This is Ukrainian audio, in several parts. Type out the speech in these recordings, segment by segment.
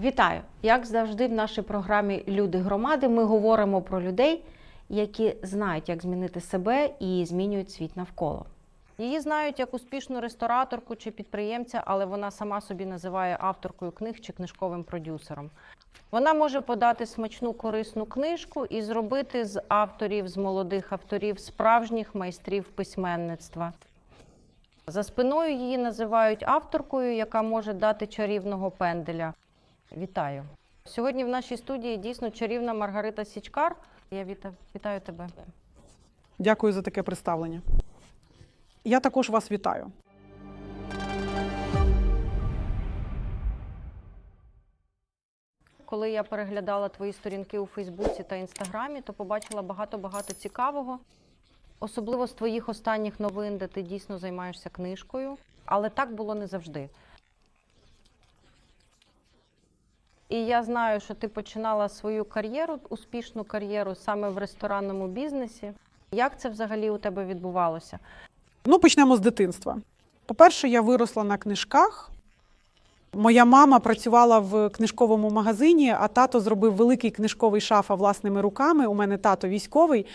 Вітаю! Як завжди, в нашій програмі Люди громади ми говоримо про людей, які знають, як змінити себе і змінюють світ навколо. Її знають як успішну рестораторку чи підприємця, але вона сама собі називає авторкою книг чи книжковим продюсером. Вона може подати смачну корисну книжку і зробити з авторів, з молодих авторів, справжніх майстрів письменництва. За спиною її називають авторкою, яка може дати чарівного пенделя. Вітаю! Сьогодні в нашій студії дійсно чарівна Маргарита Січкар. Я віта... вітаю тебе. Дякую за таке представлення. Я також вас вітаю. Коли я переглядала твої сторінки у Фейсбуці та Інстаграмі, то побачила багато-багато цікавого, особливо з твоїх останніх новин, де ти дійсно займаєшся книжкою. Але так було не завжди. І я знаю, що ти починала свою кар'єру, успішну кар'єру саме в ресторанному бізнесі. Як це взагалі у тебе відбувалося? Ну, почнемо з дитинства. По-перше, я виросла на книжках. Моя мама працювала в книжковому магазині, а тато зробив великий книжковий шафа власними руками. У мене тато військовий.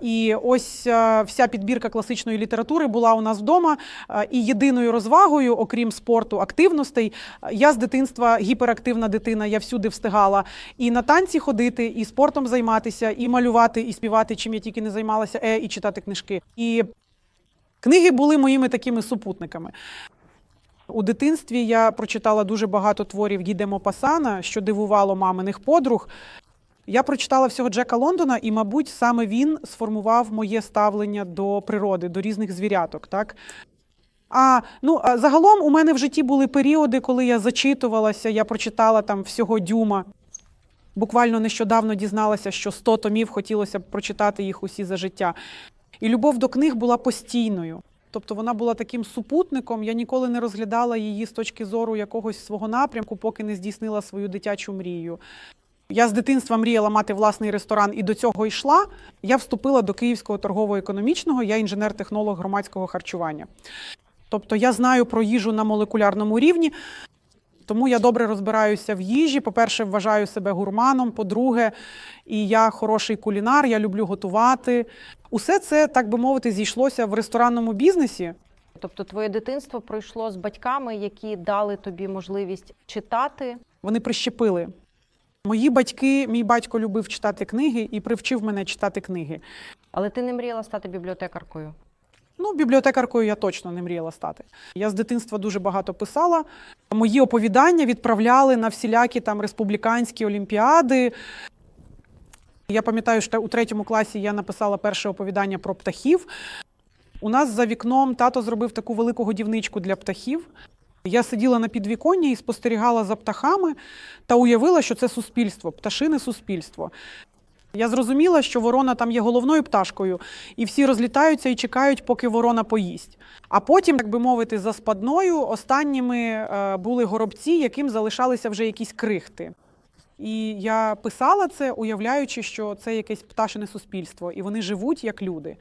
І ось е, вся підбірка класичної літератури була у нас вдома. Е, І єдиною розвагою, окрім спорту, активностей, е, я з дитинства гіперактивна дитина, я всюди встигала і на танці ходити, і спортом займатися, і малювати, і співати, чим я тільки не займалася, і читати книжки. І книги були моїми такими супутниками. У дитинстві я прочитала дуже багато творів Гіде Мопасана, що дивувало маминих подруг. Я прочитала всього Джека Лондона, і, мабуть, саме він сформував моє ставлення до природи, до різних звіряток. Так? А ну загалом у мене в житті були періоди, коли я зачитувалася, я прочитала там всього дюма. Буквально нещодавно дізналася, що 100 томів хотілося б прочитати їх усі за життя. І любов до книг була постійною. Тобто вона була таким супутником. Я ніколи не розглядала її з точки зору якогось свого напрямку, поки не здійснила свою дитячу мрію. Я з дитинства мріяла мати власний ресторан і до цього йшла. Я вступила до Київського торгово-економічного, я інженер-технолог громадського харчування. Тобто я знаю про їжу на молекулярному рівні, тому я добре розбираюся в їжі. По-перше, вважаю себе гурманом. По-друге, і я хороший кулінар, я люблю готувати. Усе це, так би мовити, зійшлося в ресторанному бізнесі. Тобто, твоє дитинство пройшло з батьками, які дали тобі можливість читати. Вони прищепили. Мої батьки, мій батько любив читати книги і привчив мене читати книги. Але ти не мріяла стати бібліотекаркою. Ну, бібліотекаркою я точно не мріяла стати. Я з дитинства дуже багато писала. Мої оповідання відправляли на всілякі там республіканські олімпіади. Я пам'ятаю, що у третьому класі я написала перше оповідання про птахів. У нас за вікном тато зробив таку велику годівничку для птахів. Я сиділа на підвіконні і спостерігала за птахами та уявила, що це суспільство, пташине суспільство. Я зрозуміла, що ворона там є головною пташкою, і всі розлітаються і чекають, поки ворона поїсть. А потім, так би мовити, за спадною останніми е, були горобці, яким залишалися вже якісь крихти. І я писала це, уявляючи, що це якесь пташине суспільство, і вони живуть як люди.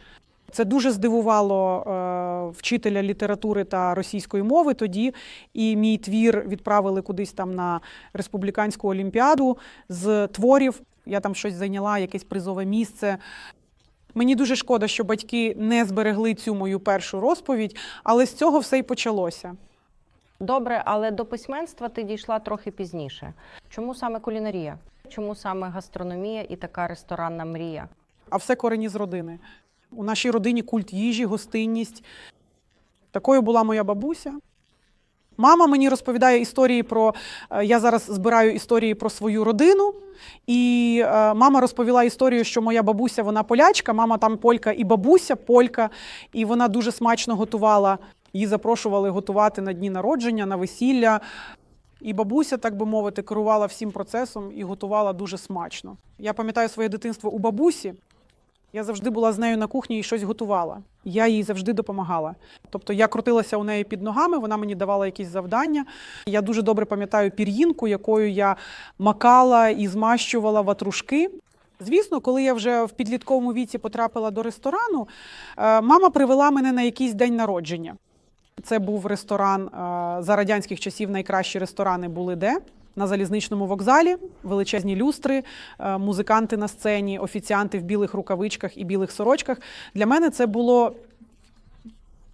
Це дуже здивувало е, вчителя літератури та російської мови тоді. І мій твір відправили кудись там на республіканську олімпіаду з творів. Я там щось зайняла, якесь призове місце. Мені дуже шкода, що батьки не зберегли цю мою першу розповідь, але з цього все й почалося. Добре, але до письменства ти дійшла трохи пізніше. Чому саме кулінарія? Чому саме гастрономія і така ресторанна мрія? А все корені з родини. У нашій родині культ їжі, гостинність. Такою була моя бабуся. Мама мені розповідає історії про. е, Я зараз збираю історії про свою родину. І е, мама розповіла історію, що моя бабуся вона полячка, мама там полька і бабуся полька, і вона дуже смачно готувала. Її запрошували готувати на дні народження, на весілля. І бабуся, так би мовити, керувала всім процесом і готувала дуже смачно. Я пам'ятаю своє дитинство у бабусі. Я завжди була з нею на кухні і щось готувала. Я їй завжди допомагала. Тобто я крутилася у неї під ногами, вона мені давала якісь завдання. Я дуже добре пам'ятаю пір'їнку, якою я макала і змащувала ватрушки. Звісно, коли я вже в підлітковому віці потрапила до ресторану, е, мама привела мене на якийсь день народження. Це був ресторан е, за радянських часів. Найкращі ресторани були де. На залізничному вокзалі, величезні люстри, е, музиканти на сцені, офіціанти в білих рукавичках і білих сорочках. Для мене це було.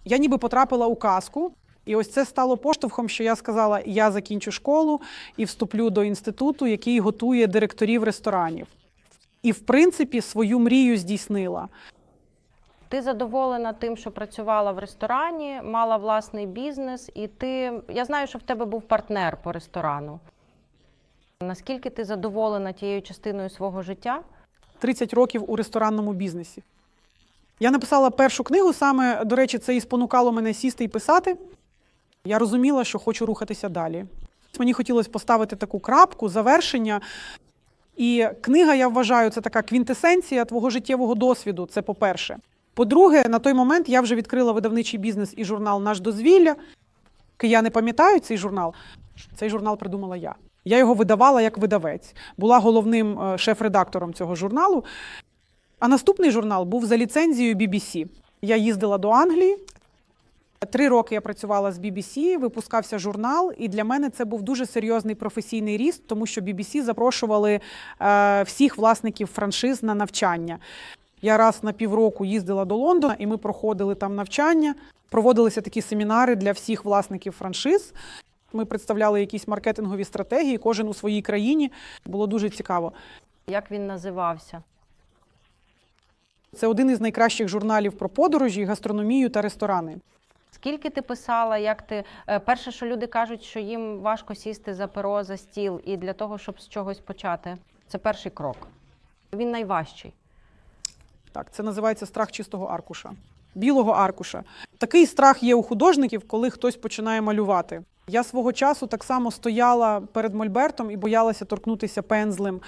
Я ніби потрапила у казку. І ось це стало поштовхом, що я сказала: я закінчу школу і вступлю до інституту, який готує директорів ресторанів. І, в принципі, свою мрію здійснила. Ти задоволена тим, що працювала в ресторані, мала власний бізнес, і ти. Я знаю, що в тебе був партнер по ресторану. Наскільки ти задоволена тією частиною свого життя? 30 років у ресторанному бізнесі. Я написала першу книгу, саме, до речі, це і спонукало мене сісти і писати. Я розуміла, що хочу рухатися далі. Мені хотілося поставити таку крапку, завершення. І книга, я вважаю, це така квінтесенція твого життєвого досвіду. Це по-перше. По-друге, на той момент я вже відкрила видавничий бізнес і журнал Наш дозвілля. Я не пам'ятаю цей журнал. Цей журнал придумала я. Я його видавала як видавець, була головним е, шеф-редактором цього журналу. А наступний журнал був за ліцензією BBC. Я їздила до Англії. Три роки я працювала з BBC, випускався журнал, і для мене це був дуже серйозний професійний ріст, тому що BBC запрошували е, всіх власників франшиз на навчання. Я раз на півроку їздила до Лондона, і ми проходили там навчання. Проводилися такі семінари для всіх власників франшиз. Ми представляли якісь маркетингові стратегії, кожен у своїй країні. Було дуже цікаво. Як він називався? Це один із найкращих журналів про подорожі, гастрономію та ресторани. Скільки ти писала? Як ти Е, перше, що люди кажуть, що їм важко сісти за перо, за стіл, і для того, щоб з чогось почати, це перший крок. Він найважчий. Так, це називається страх чистого аркуша, білого аркуша. Такий страх є у художників, коли хтось починає малювати. Я свого часу так само стояла перед мольбертом і боялася торкнутися пензлем.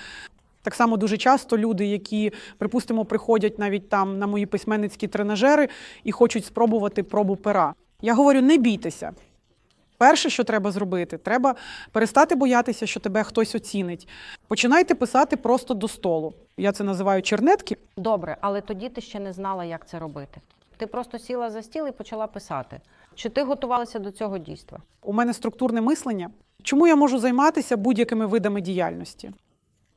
Так само дуже часто люди, які, припустимо, приходять навіть там на мої письменницькі тренажери і хочуть спробувати пробу пера. Я говорю: не бійтеся. Перше, що треба зробити, треба перестати боятися, що тебе хтось оцінить. Починайте писати просто до столу. Я це називаю чернетки. Добре, але тоді ти ще не знала, як це робити. Ти просто сіла за стіл і почала писати. Чи ти готувалася до цього дійства? У мене структурне мислення. Чому я можу займатися будь-якими видами діяльності?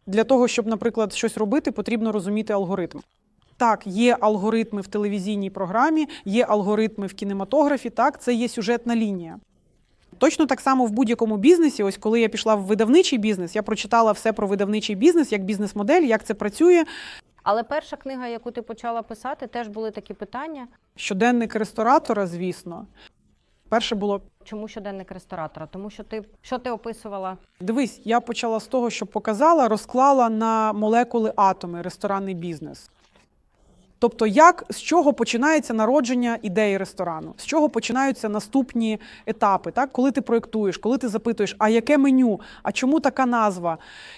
Для того, щоб, наприклад, щось робити, потрібно розуміти алгоритм. Так, є алгоритми в телевізійній програмі, є алгоритми в кінематографі, так, це є сюжетна лінія. Точно так само в будь-якому бізнесі, ось коли я пішла в видавничий бізнес, я прочитала все про видавничий бізнес, як бізнес-модель, як це працює. Але перша книга, яку ти почала писати, теж були такі питання. Щоденник ресторатора, звісно. Перше було Чому щоденник ресторатора? Тому що ти що ти описувала? Дивись, я почала з того, що показала, розклала на молекули атоми ресторанний бізнес. Тобто, як з чого починається народження ідеї ресторану, з чого починаються наступні етапи, так? коли ти проєктуєш, коли ти запитуєш, а яке меню, а чому така назва,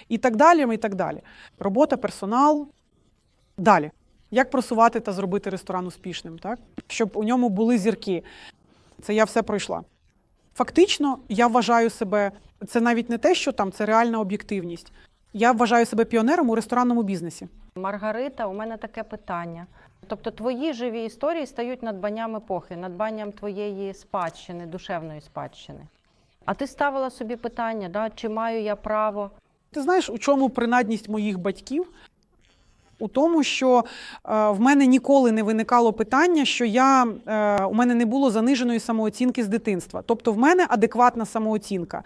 і так далі. і так далі. Робота, персонал. Далі. Як просувати та зробити ресторан успішним, так? щоб у ньому були зірки. Це я все пройшла. Фактично, я вважаю себе, це навіть не те, що там це реальна об'єктивність. Я вважаю себе піонером у ресторанному бізнесі. Маргарита, у мене таке питання. Тобто твої живі історії стають надбанням епохи, надбанням твоєї спадщини, душевної спадщини. А ти ставила собі питання, да, чи маю я право? Ти знаєш, у чому принадність моїх батьків? У тому, що е, в мене ніколи не виникало питання, що я, е, у мене не було заниженої самооцінки з дитинства. Тобто, в мене адекватна самооцінка.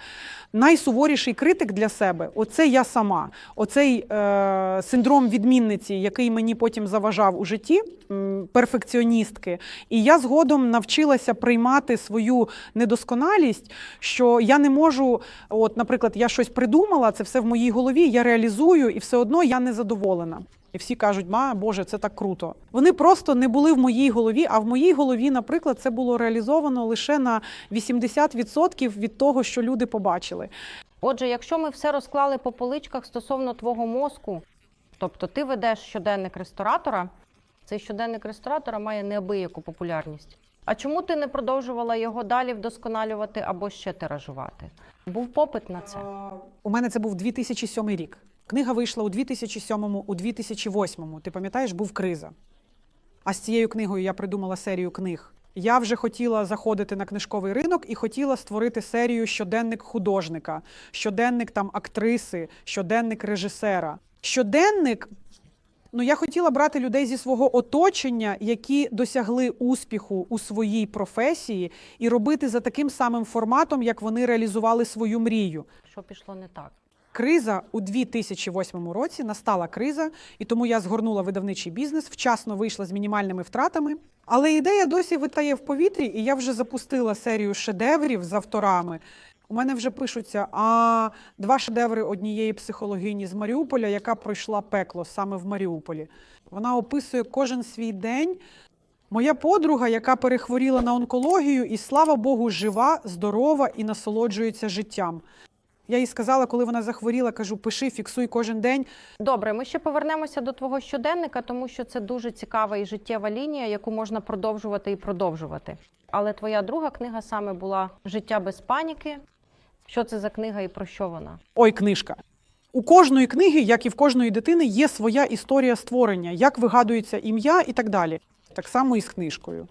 Найсуворіший критик для себе оце я сама. Оцей е, синдром відмінниці, який мені потім заважав у житті, перфекціоністки. І я згодом навчилася приймати свою недосконалість, що я не можу, от, наприклад, я щось придумала, це все в моїй голові, я реалізую, і все одно я не задоволена. І всі кажуть, ма, Боже, це так круто. Вони просто не були в моїй голові, а в моїй голові, наприклад, це було реалізовано лише на 80% від того, що люди побачили. Отже, якщо ми все розклали по поличках стосовно твого мозку, тобто ти ведеш щоденник ресторатора, цей щоденник ресторатора має неабияку популярність. А чому ти не продовжувала його далі вдосконалювати або ще тиражувати? Був попит на це. У мене це був 2007 рік. Книга вийшла у 2007, у 2008. Ти пам'ятаєш, був криза. А з цією книгою я придумала серію книг Я вже хотіла заходити на книжковий ринок і хотіла створити серію щоденник художника, щоденник там актриси, щоденник режисера. Щоденник. Ну, я хотіла брати людей зі свого оточення, які досягли успіху у своїй професії, і робити за таким самим форматом, як вони реалізували свою мрію. Що пішло не так? Криза у 2008 році настала криза, і тому я згорнула видавничий бізнес, вчасно вийшла з мінімальними втратами. Але ідея досі витає в повітрі, і я вже запустила серію шедеврів з авторами. У мене вже пишуться а, два шедеври однієї психологині з Маріуполя, яка пройшла пекло саме в Маріуполі. Вона описує кожен свій день. Моя подруга, яка перехворіла на онкологію, і слава Богу, жива, здорова і насолоджується життям. Я їй сказала, коли вона захворіла, кажу, пиши, фіксуй кожен день. Добре, ми ще повернемося до твого щоденника, тому що це дуже цікава і життєва лінія, яку можна продовжувати і продовжувати. Але твоя друга книга саме була Життя без паніки. Що це за книга і про що вона? Ой, книжка. У кожної книги, як і в кожної дитини, є своя історія створення, як вигадується ім'я і так далі. Так само і з книжкою.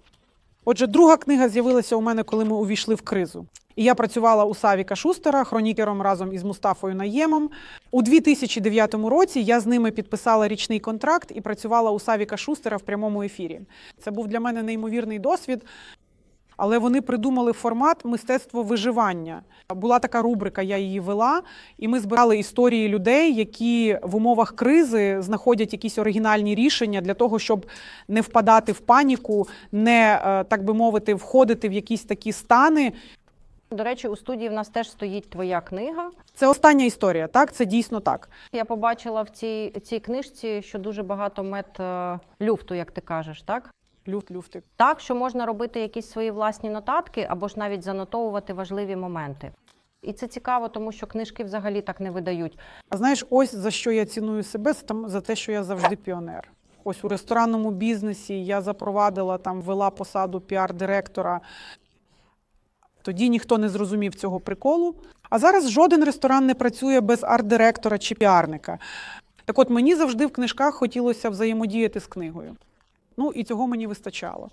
Отже, друга книга з'явилася у мене, коли ми увійшли в кризу. І я працювала у Савіка Шустера, хронікером разом із Мустафою Наємом. У 2009 році я з ними підписала річний контракт і працювала у Савіка Шустера в прямому ефірі. Це був для мене неймовірний досвід. Але вони придумали формат мистецтво виживання. Була така рубрика, я її вела, і ми збирали історії людей, які в умовах кризи знаходять якісь оригінальні рішення для того, щоб не впадати в паніку, не е, так би мовити, входити в якісь такі стани. До речі, у студії в нас теж стоїть твоя книга. Це остання історія, так? Це дійсно так. Я побачила в цій, цій книжці, що дуже багато мет е, люфту, як ти кажеш, так? Люфт, люфтик. Так, що можна робити якісь свої власні нотатки або ж навіть занотовувати важливі моменти. І це цікаво, тому що книжки взагалі так не видають. А знаєш, ось за що я ціную себе, це там за те, що я завжди піонер. Ось у ресторанному бізнесі я запровадила там, вела посаду піар-директора. Тоді ніхто не зрозумів цього приколу. А зараз жоден ресторан не працює без арт-директора чи піарника. Так от мені завжди в книжках хотілося взаємодіяти з книгою. Ну і цього мені вистачало.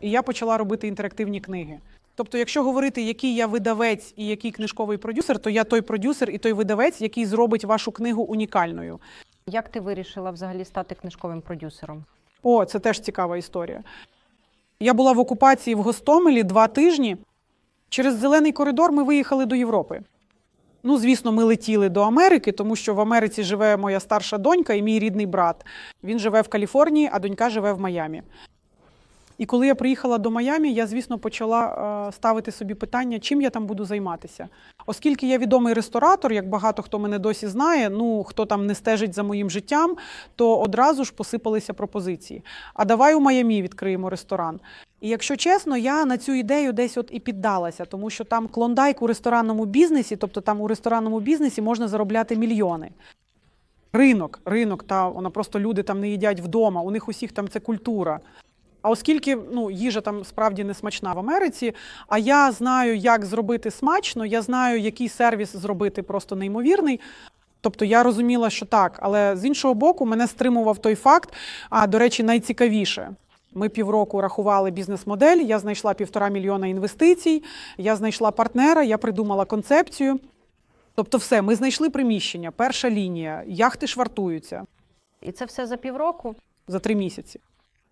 І я почала робити інтерактивні книги. Тобто, якщо говорити, який я видавець і який книжковий продюсер, то я той продюсер і той видавець, який зробить вашу книгу унікальною. Як ти вирішила взагалі стати книжковим продюсером? О, це теж цікава історія. Я була в окупації в Гостомелі два тижні. Через зелений коридор ми виїхали до Європи. Ну, звісно, ми летіли до Америки, тому що в Америці живе моя старша донька і мій рідний брат. Він живе в Каліфорнії, а донька живе в Майамі. І коли я приїхала до Майамі, я, звісно, почала е, ставити собі питання, чим я там буду займатися. Оскільки я відомий ресторатор, як багато хто мене досі знає, ну хто там не стежить за моїм життям, то одразу ж посипалися пропозиції. А давай у Майамі відкриємо ресторан. І якщо чесно, я на цю ідею десь от і піддалася, тому що там клондайк у ресторанному бізнесі, тобто там у ресторанному бізнесі можна заробляти мільйони. Ринок, ринок, та вона просто люди там не їдять вдома, у них усіх там це культура. А оскільки ну, їжа там справді не смачна в Америці, а я знаю, як зробити смачно, я знаю, який сервіс зробити просто неймовірний. Тобто я розуміла, що так, але з іншого боку, мене стримував той факт. А до речі, найцікавіше. Ми півроку рахували бізнес-модель. Я знайшла півтора мільйона інвестицій, я знайшла партнера, я придумала концепцію. Тобто, все, ми знайшли приміщення, перша лінія, яхти швартуються І це все за півроку. за три місяці.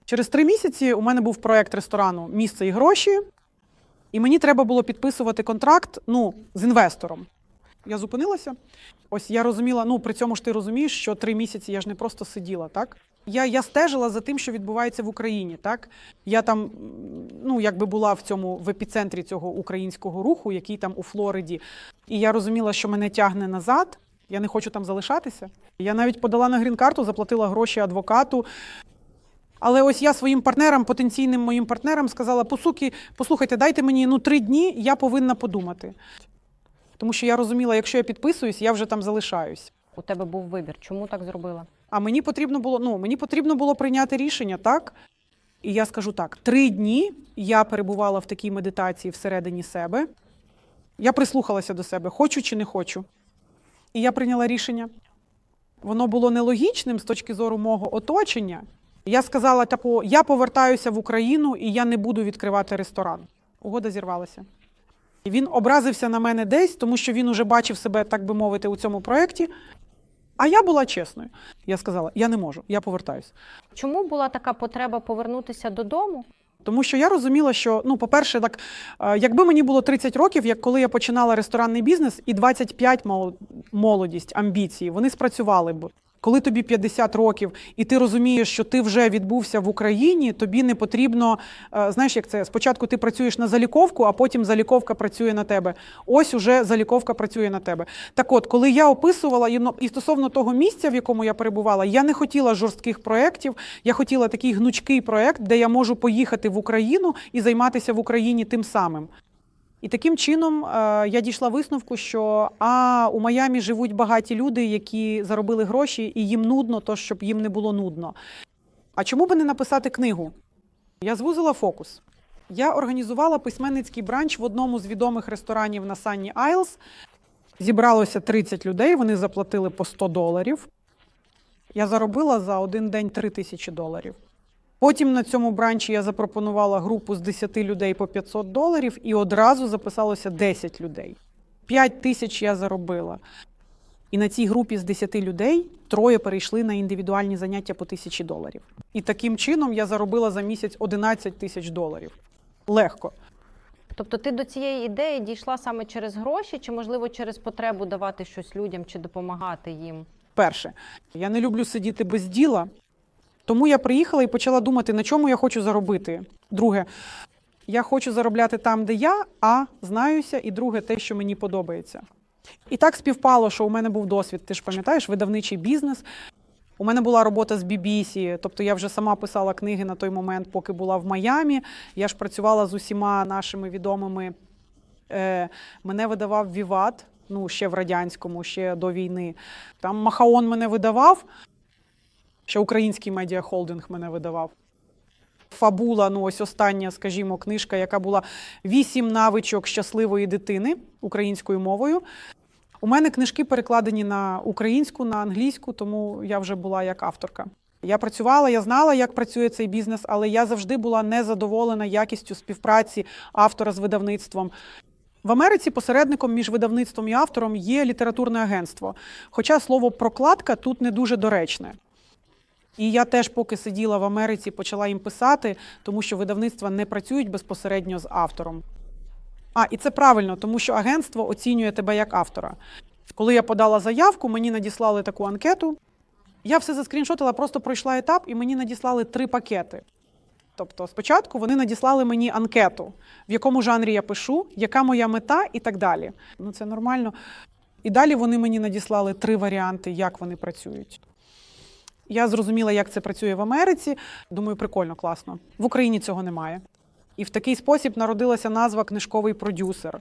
Через три місяці у мене був проект ресторану Місце і гроші, і мені треба було підписувати контракт ну, з інвестором. Я зупинилася. Ось я розуміла, ну при цьому ж ти розумієш, що три місяці я ж не просто сиділа, так? Я, я стежила за тим, що відбувається в Україні. Так? Я там, ну, якби була в цьому в епіцентрі цього українського руху, який там у Флориді. І я розуміла, що мене тягне назад. Я не хочу там залишатися. Я навіть подала на грін-карту, заплатила гроші адвокату. Але ось я своїм партнерам, потенційним моїм партнерам, сказала: посуки, послухайте, дайте мені ну три дні, я повинна подумати. Тому що я розуміла, якщо я підписуюсь, я вже там залишаюсь. У тебе був вибір. Чому так зробила? А мені потрібно було, ну мені потрібно було прийняти рішення, так? І я скажу так: три дні я перебувала в такій медитації всередині себе. Я прислухалася до себе, хочу чи не хочу. І я прийняла рішення. Воно було нелогічним з точки зору мого оточення, Я сказала, типу, я повертаюся в Україну і я не буду відкривати ресторан. Угода зірвалася. Він образився на мене десь, тому що він уже бачив себе, так би мовити, у цьому проєкті. А я була чесною. Я сказала: я не можу, я повертаюся. Чому була така потреба повернутися додому? Тому що я розуміла, що ну, по-перше, так е, якби мені було 30 років, як коли я починала ресторанний бізнес, і 25 мол- молодість, амбіції, вони спрацювали б. Коли тобі 50 років, і ти розумієш, що ти вже відбувся в Україні, тобі не потрібно, е, знаєш, як це спочатку ти працюєш на заліковку, а потім заліковка працює на тебе. Ось уже заліковка працює на тебе. Так от, коли я описувала і і стосовно того місця, в якому я перебувала, я не хотіла жорстких проєктів, я хотіла такий гнучкий проєкт, де я можу поїхати в Україну і займатися в Україні тим самим. І таким чином е, я дійшла висновку, що а у Майамі живуть багаті люди, які заробили гроші, і їм нудно, то щоб їм не було нудно. А чому би не написати книгу? Я звузила фокус. Я організувала письменницький бранч в одному з відомих ресторанів на Санні Айлс. Зібралося 30 людей, вони заплатили по 100 доларів. Я заробила за один день 3 тисячі доларів. Потім на цьому бранчі я запропонувала групу з 10 людей по 500 доларів, і одразу записалося 10 людей. 5 тисяч я заробила. І на цій групі з 10 людей троє перейшли на індивідуальні заняття по тисячі доларів. І таким чином я заробила за місяць 11 тисяч доларів. Легко. Тобто ти до цієї ідеї дійшла саме через гроші, чи можливо через потребу давати щось людям чи допомагати їм? Перше, я не люблю сидіти без діла, тому я приїхала і почала думати, на чому я хочу заробити. Друге, я хочу заробляти там, де я, а знаюся, і друге, те, що мені подобається. І так співпало, що у мене був досвід, ти ж пам'ятаєш, видавничий бізнес. У мене була робота з BBC, тобто я вже сама писала книги на той момент, поки була в Майамі. Я ж працювала з усіма нашими відомими. Е, мене видавав Віват, ну ще в радянському, ще до війни. Там Махаон мене видавав, ще український медіахолдинг мене видавав. Фабула, ну ось остання, скажімо, книжка, яка була вісім навичок щасливої дитини українською мовою. У мене книжки перекладені на українську, на англійську, тому я вже була як авторка. Я працювала, я знала, як працює цей бізнес, але я завжди була незадоволена якістю співпраці автора з видавництвом. В Америці посередником між видавництвом і автором є літературне агентство. Хоча слово прокладка тут не дуже доречне. І я теж, поки сиділа в Америці, почала їм писати, тому що видавництва не працюють безпосередньо з автором. А, і це правильно, тому що агентство оцінює тебе як автора. Коли я подала заявку, мені надіслали таку анкету. Я все заскріншотила, просто пройшла етап, і мені надіслали три пакети. Тобто, спочатку вони надіслали мені анкету, в якому жанрі я пишу, яка моя мета і так далі. Ну, це нормально. І далі вони мені надіслали три варіанти, як вони працюють. Я зрозуміла, як це працює в Америці. Думаю, прикольно, класно. В Україні цього немає. І в такий спосіб народилася назва книжковий продюсер.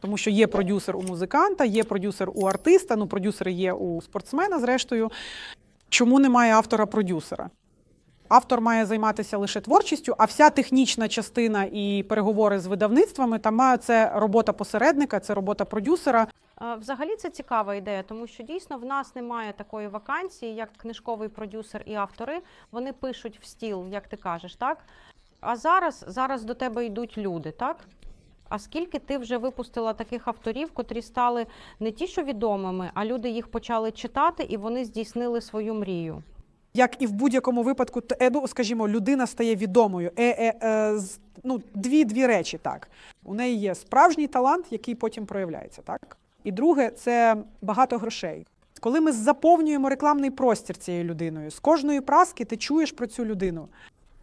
Тому що є продюсер у музиканта, є продюсер у артиста, ну продюсери є у спортсмена, зрештою. Чому немає автора-продюсера? Автор має займатися лише творчістю, а вся технічна частина і переговори з видавництвами там це робота посередника, це робота продюсера. Взагалі це цікава ідея, тому що дійсно в нас немає такої вакансії, як книжковий продюсер і автори. Вони пишуть в стіл, як ти кажеш, так? А зараз, зараз до тебе йдуть люди, так? А скільки ти вже випустила таких авторів, котрі стали не ті, що відомими, а люди їх почали читати і вони здійснили свою мрію? Як і в будь-якому випадку, е, ну, скажімо, людина стає відомою. Е, е, ну, дві, дві речі так. У неї є справжній талант, який потім проявляється. Так? І друге це багато грошей. Коли ми заповнюємо рекламний простір цією людиною, з кожної праски ти чуєш про цю людину.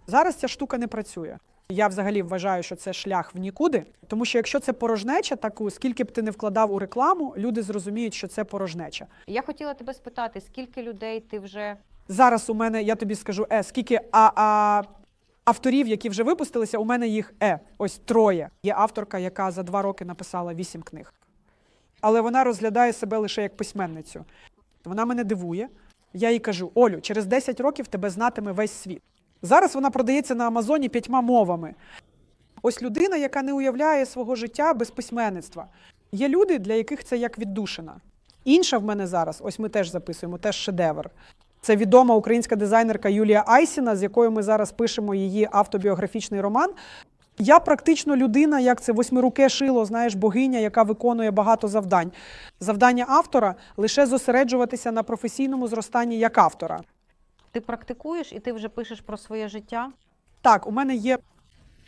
Зараз ця штука не працює. Я взагалі вважаю, що це шлях в нікуди, тому що якщо це порожнеча, таку скільки б ти не вкладав у рекламу, люди зрозуміють, що це порожнеча. Я хотіла тебе спитати, скільки людей ти вже Зараз у мене, я тобі скажу, е, скільки а, а, авторів, які вже випустилися, у мене їх е, ось троє. Є авторка, яка за два роки написала вісім книг. Але вона розглядає себе лише як письменницю. Вона мене дивує. Я їй кажу: Олю, через 10 років тебе знатиме весь світ. Зараз вона продається на Амазоні п'ятьма мовами. Ось людина, яка не уявляє свого життя без письменництва. Є люди, для яких це як віддушина. Інша в мене зараз, ось ми теж записуємо, теж шедевр. Це відома українська дизайнерка Юлія Айсіна, з якою ми зараз пишемо її автобіографічний роман. Я практично людина, як це восьмируке шило, знаєш, богиня, яка виконує багато завдань. Завдання автора лише зосереджуватися на професійному зростанні як автора. Ти практикуєш і ти вже пишеш про своє життя. Так, у мене є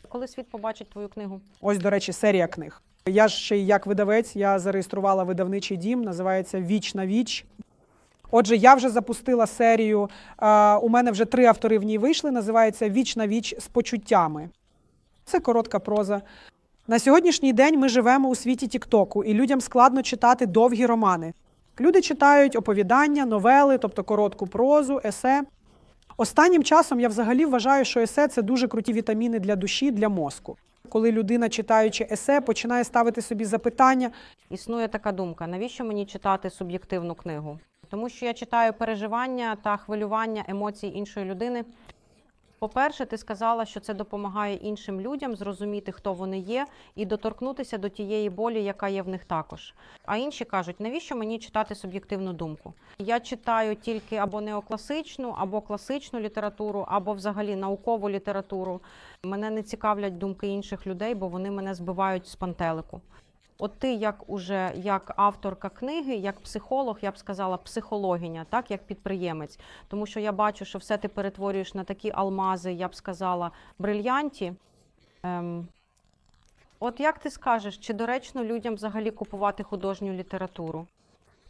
Коли світ побачить твою книгу? ось, до речі, серія книг. Я ж ще як видавець, я зареєструвала видавничий дім, називається Віч на віч. Отже, я вже запустила серію. е, У мене вже три автори в ній вийшли. Називається Віч на віч з почуттями. Це коротка проза. На сьогоднішній день ми живемо у світі Тіктоку, і людям складно читати довгі романи. Люди читають оповідання, новели, тобто коротку прозу, есе. Останнім часом я взагалі вважаю, що есе це дуже круті вітаміни для душі, для мозку. Коли людина, читаючи есе, починає ставити собі запитання, Існує така думка: навіщо мені читати суб'єктивну книгу? Тому що я читаю переживання та хвилювання емоцій іншої людини. По-перше, ти сказала, що це допомагає іншим людям зрозуміти, хто вони є, і доторкнутися до тієї болі, яка є в них також. А інші кажуть, навіщо мені читати суб'єктивну думку? Я читаю тільки або неокласичну, або класичну літературу, або взагалі наукову літературу. Мене не цікавлять думки інших людей, бо вони мене збивають з пантелику. От ти, як уже як авторка книги, як психолог, я б сказала, психологиня, так як підприємець, тому що я бачу, що все ти перетворюєш на такі алмази, я б сказала, брильянті. Ем, от як ти скажеш, чи доречно людям взагалі купувати художню літературу?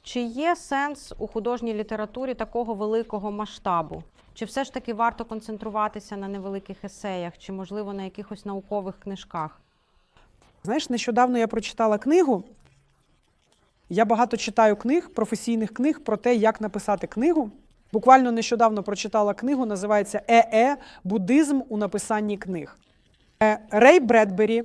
Чи є сенс у художній літературі такого великого масштабу? Чи все ж таки варто концентруватися на невеликих есеях, чи можливо на якихось наукових книжках? Знаєш, нещодавно я прочитала книгу. Я багато читаю книг, професійних книг про те, як написати книгу. Буквально нещодавно прочитала книгу, називається ЕЕ Буддизм у написанні книг. Е, Рей Бредбері.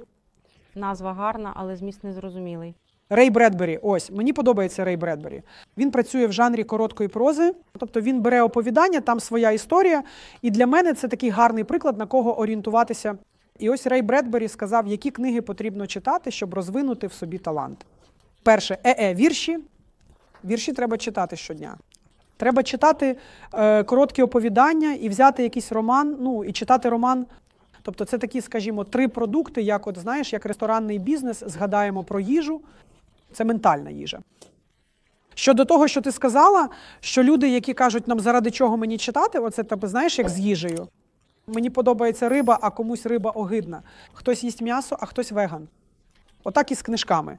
Назва гарна, але зміст незрозумілий. Рей Бредбері, ось мені подобається Рей Бредбері. Він працює в жанрі короткої прози, тобто він бере оповідання, там своя історія. І для мене це такий гарний приклад, на кого орієнтуватися. І ось Рей Бредбері сказав, які книги потрібно читати, щоб розвинути в собі талант. Перше, ЕЕ вірші. Вірші треба читати щодня. Треба читати е, короткі оповідання і взяти якийсь роман, ну і читати роман. Тобто, це такі, скажімо, три продукти, як от знаєш, як ресторанний бізнес, згадаємо про їжу. Це ментальна їжа. Щодо того, що ти сказала, що люди, які кажуть нам, заради чого мені читати, оце тебе знаєш, як з їжею. Мені подобається риба, а комусь риба огидна. Хтось їсть м'ясо, а хтось веган. Отак і з книжками.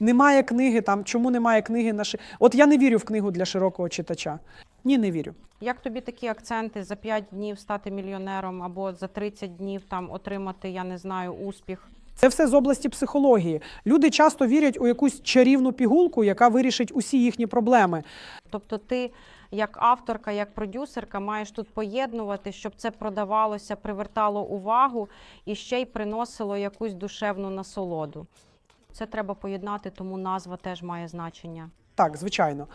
Немає книги там, чому немає книги на ши... От я не вірю в книгу для широкого читача. Ні, не вірю. Як тобі такі акценти за 5 днів стати мільйонером або за 30 днів там отримати, я не знаю, успіх? Це все з області психології. Люди часто вірять у якусь чарівну пігулку, яка вирішить усі їхні проблеми. Тобто ти, як авторка, як продюсерка, маєш тут поєднувати, щоб це продавалося, привертало увагу і ще й приносило якусь душевну насолоду. Це треба поєднати, тому назва теж має значення. Так, звичайно.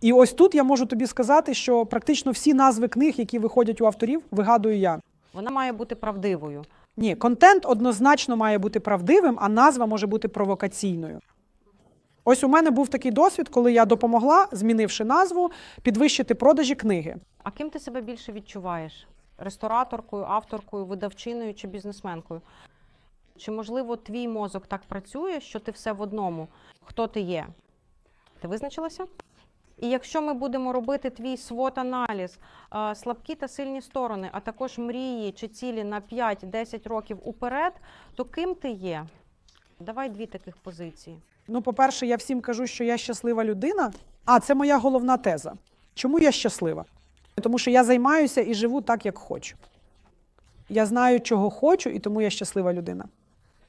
І ось тут я можу тобі сказати, що практично всі назви книг, які виходять у авторів, вигадую я. Вона має бути правдивою. Ні, контент однозначно має бути правдивим, а назва може бути провокаційною. Ось у мене був такий досвід, коли я допомогла, змінивши назву, підвищити продажі книги. А ким ти себе більше відчуваєш? Рестораторкою, авторкою, видавчиною чи бізнесменкою? Чи можливо твій мозок так працює, що ти все в одному? Хто ти є? Ти визначилася? І якщо ми будемо робити твій свот-аналіз, е, слабкі та сильні сторони, а також мрії чи цілі на 5-10 років уперед, то ким ти є? Давай дві таких позиції. Ну, по-перше, я всім кажу, що я щаслива людина. А це моя головна теза. Чому я щаслива? Тому що я займаюся і живу так, як хочу. Я знаю, чого хочу, і тому я щаслива людина.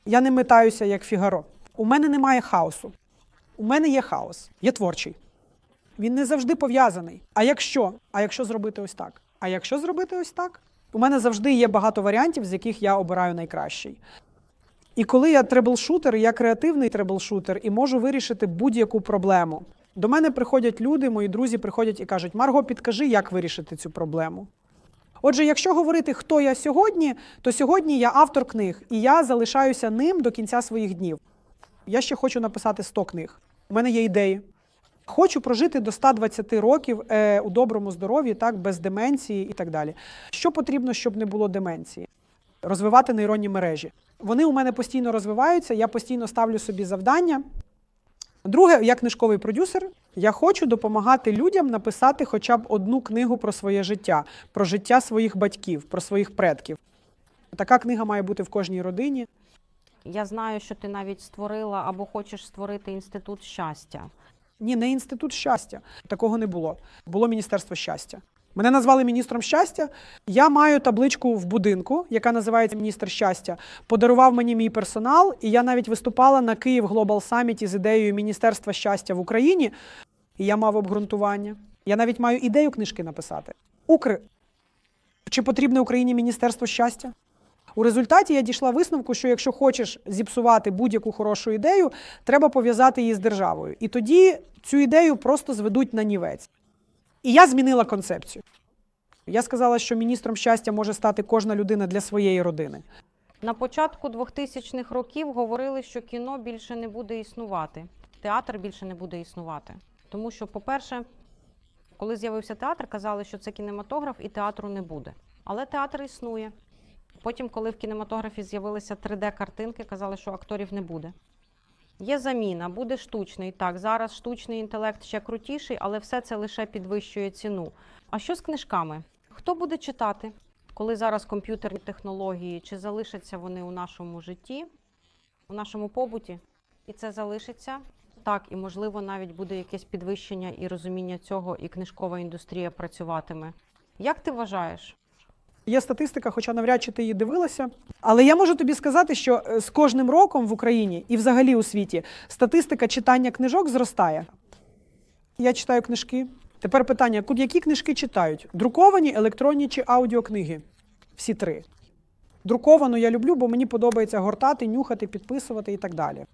Я не метаюся як фігаро. У мене немає хаосу. У мене є хаос, є творчий. Він не завжди пов'язаний. А якщо? А якщо зробити ось так? А якщо зробити ось так? У мене завжди є багато варіантів, з яких я обираю найкращий. І коли я требл-шутер, я креативний требл-шутер і можу вирішити будь-яку проблему. До мене приходять люди, мої друзі приходять і кажуть: Марго, підкажи, як вирішити цю проблему. Отже, якщо говорити, хто я сьогодні, то сьогодні я автор книг, і я залишаюся ним до кінця своїх днів. Я ще хочу написати 100 книг. У мене є ідеї. Хочу прожити до 120 років е, у доброму здоров'ї, так, без деменції і так далі. Що потрібно, щоб не було деменції? Розвивати нейронні мережі. Вони у мене постійно розвиваються, я постійно ставлю собі завдання. Друге, як книжковий продюсер, я хочу допомагати людям написати хоча б одну книгу про своє життя, про життя своїх батьків, про своїх предків. Така книга має бути в кожній родині. Я знаю, що ти навіть створила або хочеш створити інститут щастя. Ні, не інститут щастя. Такого не було. Було міністерство щастя. Мене назвали міністром щастя. Я маю табличку в будинку, яка називається Міністр щастя. Подарував мені мій персонал, і я навіть виступала на Київ Глобал Саміті з ідеєю Міністерства щастя в Україні. І я мав обґрунтування. Я навіть маю ідею книжки написати. Укр. Чи потрібне Україні Міністерство щастя? У результаті я дійшла висновку, що якщо хочеш зіпсувати будь-яку хорошу ідею, треба пов'язати її з державою. І тоді цю ідею просто зведуть на нівець. І я змінила концепцію. Я сказала, що міністром щастя може стати кожна людина для своєї родини. На початку 2000-х років говорили, що кіно більше не буде існувати, театр більше не буде існувати. Тому що, по-перше, коли з'явився театр, казали, що це кінематограф і театру не буде. Але театр існує. Потім, коли в кінематографі з'явилися 3D-картинки, казали, що акторів не буде. Є заміна, буде штучний. Так, зараз штучний інтелект ще крутіший, але все це лише підвищує ціну. А що з книжками? Хто буде читати, коли зараз комп'ютерні технології, чи залишаться вони у нашому житті, у нашому побуті? І це залишиться? Так, і можливо навіть буде якесь підвищення і розуміння цього, і книжкова індустрія працюватиме. Як ти вважаєш? Є статистика, хоча навряд чи ти її дивилася. Але я можу тобі сказати, що е, з кожним роком в Україні і взагалі у світі статистика читання книжок зростає. Я читаю книжки. Тепер питання: які книжки читають? Друковані, електронні чи аудіокниги? Всі три. Друковану я люблю, бо мені подобається гортати, нюхати, підписувати і так далі.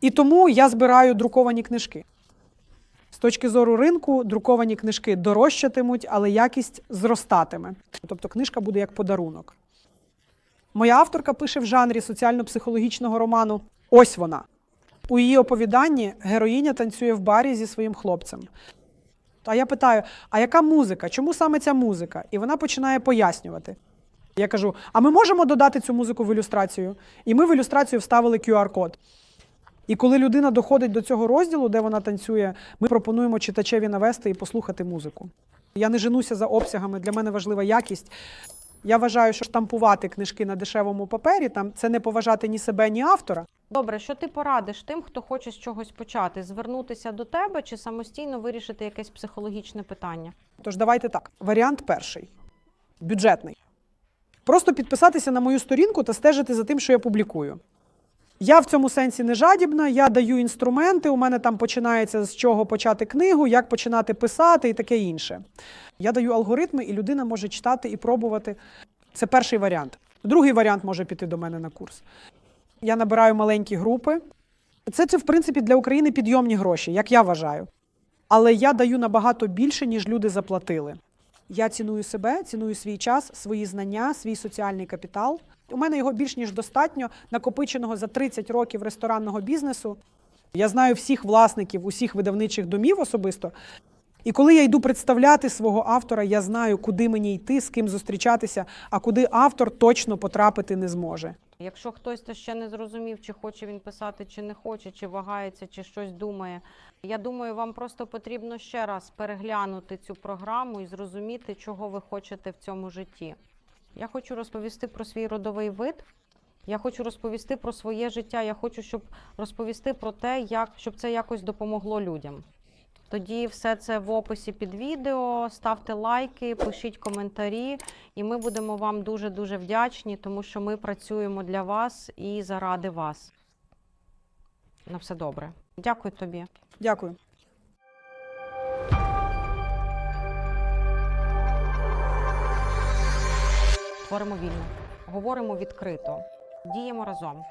І тому я збираю друковані книжки. З точки зору ринку, друковані книжки дорожчатимуть, але якість зростатиме. Тобто книжка буде як подарунок. Моя авторка пише в жанрі соціально-психологічного роману. Ось вона. У її оповіданні героїня танцює в барі зі своїм хлопцем. А я питаю: а яка музика? Чому саме ця музика? І вона починає пояснювати. Я кажу: а ми можемо додати цю музику в ілюстрацію? І ми в ілюстрацію вставили QR-код. І коли людина доходить до цього розділу, де вона танцює, ми пропонуємо читачеві навести і послухати музику. Я не женуся за обсягами, для мене важлива якість. Я вважаю, що штампувати книжки на дешевому папері там це не поважати ні себе, ні автора. Добре, що ти порадиш тим, хто хоче з чогось почати? Звернутися до тебе чи самостійно вирішити якесь психологічне питання? Тож давайте так. Варіант перший бюджетний. Просто підписатися на мою сторінку та стежити за тим, що я публікую. Я в цьому сенсі не жадібна, я даю інструменти. У мене там починається з чого почати книгу, як починати писати і таке інше. Я даю алгоритми, і людина може читати і пробувати. Це перший варіант. Другий варіант може піти до мене на курс. Я набираю маленькі групи. Це, це в принципі, для України підйомні гроші, як я вважаю. Але я даю набагато більше, ніж люди заплатили. Я ціную себе, ціную свій час, свої знання, свій соціальний капітал. У мене його більш ніж достатньо, накопиченого за 30 років ресторанного бізнесу. Я знаю всіх власників, усіх видавничих домів особисто. І коли я йду представляти свого автора, я знаю, куди мені йти, з ким зустрічатися, а куди автор точно потрапити не зможе. Якщо хтось то ще не зрозумів, чи хоче він писати, чи не хоче, чи вагається, чи щось думає. Я думаю, вам просто потрібно ще раз переглянути цю програму і зрозуміти, чого ви хочете в цьому житті. Я хочу розповісти про свій родовий вид. Я хочу розповісти про своє життя. Я хочу, щоб розповісти про те, як щоб це якось допомогло людям. Тоді все це в описі під відео. Ставте лайки, пишіть коментарі, і ми будемо вам дуже дуже вдячні, тому що ми працюємо для вас і заради вас. На все добре. Дякую тобі. Дякую. Творимо вільно, говоримо відкрито, діємо разом.